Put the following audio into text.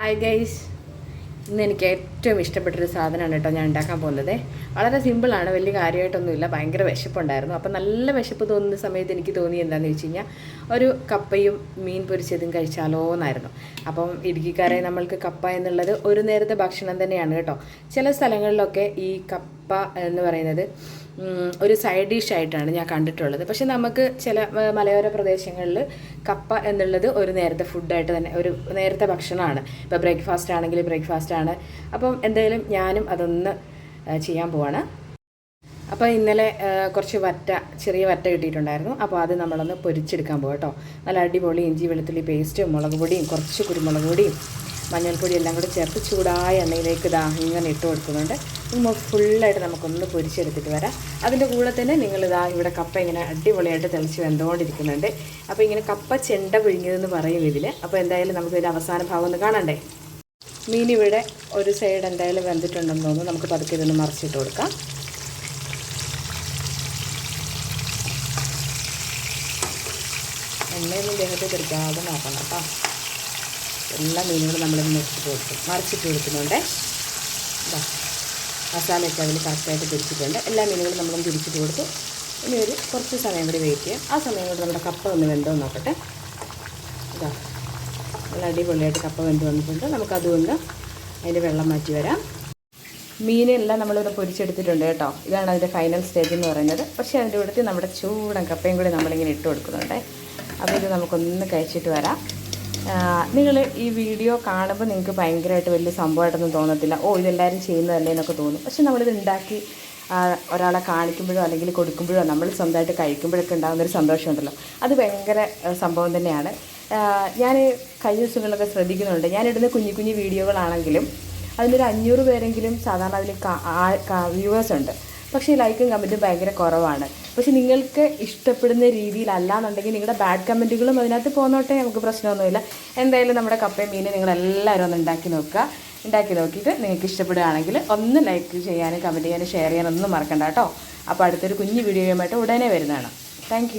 Hi guys ഇന്ന് എനിക്ക് ഏറ്റവും ഇഷ്ടപ്പെട്ടൊരു സാധനമാണ് കേട്ടോ ഞാൻ ഉണ്ടാക്കാൻ പോകുന്നത്. വളരെ സിമ്പിളാണ് വലിയ കാര്യമായിട്ടൊന്നുമില്ല. ഭയങ്കര വിശപ്പുണ്ടായിരുന്നു. അപ്പം നല്ല വിശപ്പ് തോന്നുന്ന സമയത്ത് എനിക്ക് തോന്നി എന്താണെന്ന് വെച്ച് കഴിഞ്ഞാൽ ഒരു കപ്പയും മീൻ പൊരിച്ചതും കഴിച്ചാലോ എന്നായിരുന്നു അപ്പം ഇടുക്കിക്കാരെ നമ്മൾക്ക് കപ്പ എന്നുള്ളത് ഒരു നേരത്തെ ഭക്ഷണം തന്നെയാണ് കേട്ടോ. ചില സ്ഥലങ്ങളിലൊക്കെ ഈ കപ്പ എന്ന് പറയുന്നത് ഒരു സൈഡ് ഡിഷ് ആയിട്ടാണ് ഞാൻ കണ്ടിട്ടുള്ളത്. പക്ഷെ നമുക്ക് ചില മലയോര പ്രദേശങ്ങളിൽ കപ്പ എന്നുള്ളത് ഒരു നേരത്തെ ഫുഡായിട്ട് തന്നെ ഒരു നേരത്തെ ഭക്ഷണമാണ്. ഇപ്പോൾ ബ്രേക്ക്ഫാസ്റ്റ് ആണെങ്കിൽ ബ്രേക്ക്ഫാസ്റ്റ് ആണ്. അപ്പം എന്തായാലും ഞാനും അതൊന്ന് ചെയ്യാൻ പോവാണ്. അപ്പോൾ ഇന്നലെ കുറച്ച് വറ്റ ചെറിയ വറ്റ കിട്ടിയിട്ടുണ്ടായിരുന്നു. അപ്പോൾ അത് നമ്മളൊന്ന് പൊരിച്ചെടുക്കാൻ പോകും കേട്ടോ. നല്ല അടിപൊളി ഇഞ്ചി വെളുത്തുള്ളി പേസ്റ്റും മുളക് പൊടിയും കുറച്ച് കുരുമുളക് പൊടിയും മഞ്ഞൾപ്പൊടി എല്ലാം കൂടെ ചേർത്ത് ചൂടായ എണ്ണയിലേക്ക് ഇതാ ഇങ്ങനെ ഇട്ട് കൊടുക്കുന്നുണ്ട്. ഇന്ന് ഫുള്ളായിട്ട് നമുക്കൊന്ന് പൊരിച്ചെടുത്തിട്ട് വരാം. അതിന്റെ കൂടെ തന്നെ നിങ്ങളിതാ ഇവിടെ കപ്പ ഇങ്ങനെ അടിപൊളിയായിട്ട് തിളച്ച് വെന്തുകൊണ്ടിരിക്കുന്നുണ്ട് അപ്പോൾ ഇങ്ങനെ കപ്പ ചെണ്ട പിഴിഞ്ഞതെന്ന് പറയും ഇതിൽ. അപ്പോൾ എന്തായാലും നമുക്കിതിന്റെ അവസാന ഭാഗം ഒന്ന് കാണണ്ടേ? മീൻ ഇവിടെ ഒരു സൈഡ് എന്തായാലും വെന്തിട്ടുണ്ടെന്ന് തോന്നുന്നു. നമുക്ക് പതുക്കെ ഇതൊന്ന് മറിച്ചിട്ട് കൊടുക്കാം. എണ്ണയൊന്നും ദേഹത്ത് തെറിക്കാതെ നോക്കണം കേട്ടോ. എല്ലാ മീനുകളും നമ്മൾ മുറിച്ചിട്ട് കൊടുക്കും മറിച്ചിട്ട് കൊടുക്കുന്നുണ്ട് മസാലയൊക്കെ അതിൽ കറക്റ്റായിട്ട് പിടിച്ചിട്ടുണ്ട്. എല്ലാ മീനുകളും നമ്മളൊന്ന് പിടിച്ചിട്ട് കൊടുത്തു. ഇനി ഒരു കുറച്ച് സമയം കൂടി വെയിറ്റ് ചെയ്യാം. ആ സമയം കൂടി നമ്മുടെ കപ്പ ഒന്ന് വെന്തോ നോക്കട്ടെ. ഇതാ നല്ല അടിപൊളിയായിട്ട് കപ്പ വെന്ത് വന്നിട്ടുണ്ട്. നമുക്കതുകൊണ്ട് അതിന്റെ വെള്ളം മാറ്റി വരാം. മീനെല്ലാം നമ്മളിവിടെ പൊരിച്ചെടുത്തിട്ടുണ്ട് കേട്ടോ. ഇതാണ് അതിന്റെ ഫൈനൽ സ്റ്റേജ് എന്ന് പറയുന്നത്. പക്ഷേ അതിന്റെ കൂടെ നമ്മുടെ ചൂടൻ കപ്പയും കൂടി നമ്മളിങ്ങനെ ഇട്ട് കൊടുക്കുന്നുണ്ട്. അപ്പോൾ ഇത് നമുക്കൊന്ന് കഴിച്ചിട്ട് വരാം. നിങ്ങൾ ഈ വീഡിയോ കാണുമ്പോൾ നിങ്ങൾക്ക് ഭയങ്കരമായിട്ട് വലിയ സംഭവമായിട്ടൊന്നും തോന്നത്തില്ല. ഓ ഇതെല്ലാവരും ചെയ്യുന്നതല്ലേ എന്നൊക്കെ തോന്നും. പക്ഷെ നമ്മളിത് ഉണ്ടാക്കി ഒരാളെ കാണിക്കുമ്പോഴോ അല്ലെങ്കിൽ കൊടുക്കുമ്പോഴോ നമ്മൾ സ്വന്തമായിട്ട് കഴിക്കുമ്പോഴൊക്കെ ഉണ്ടാകുന്ന ഒരു സന്തോഷമുണ്ടല്ലോ. അത് ഭയങ്കര സംഭവം തന്നെയാണ്. ഞാൻ കഴിഞ്ഞ ദിവസങ്ങളിലൊക്കെ ശ്രദ്ധിക്കുന്നുണ്ട്. ഞാനിടുന്ന കുഞ്ഞു കുഞ്ഞു വീഡിയോകളാണെങ്കിലും അതിനൊരു അഞ്ഞൂറ് പേരെങ്കിലും സാധാരണ അതിൽ വ്യൂവേഴ്സ് ഉണ്ട്. പക്ഷേ ലൈക്കും കമന്റും ഭയങ്കര കുറവാണ്. പക്ഷെ നിങ്ങൾക്ക് ഇഷ്ടപ്പെടുന്ന രീതിയിലല്ല എന്നുണ്ടെങ്കിൽ നിങ്ങളുടെ ബാഡ് കമന്റുകളും അതിനകത്ത് പോന്നോട്ടെ നമുക്ക് പ്രശ്നമൊന്നുമില്ല. എന്തായാലും നമ്മുടെ കപ്പയും മീനും നിങ്ങളെല്ലാവരും ഒന്ന് ഉണ്ടാക്കി നോക്കുക. ഉണ്ടാക്കി നോക്കിയിട്ട് നിങ്ങൾക്ക് ഇഷ്ടപ്പെടുകയാണെങ്കിൽ ഒന്ന് ലൈക്ക് ചെയ്യാനും കമന്റ് ചെയ്യാനും ഷെയർ ചെയ്യാനും ഒന്നും മറക്കണ്ട കേട്ടോ. അപ്പോൾ അടുത്തൊരു കുഞ്ഞു വീഡിയോയുമായിട്ട് ഉടനെ വരുന്നതാണ്. താങ്ക്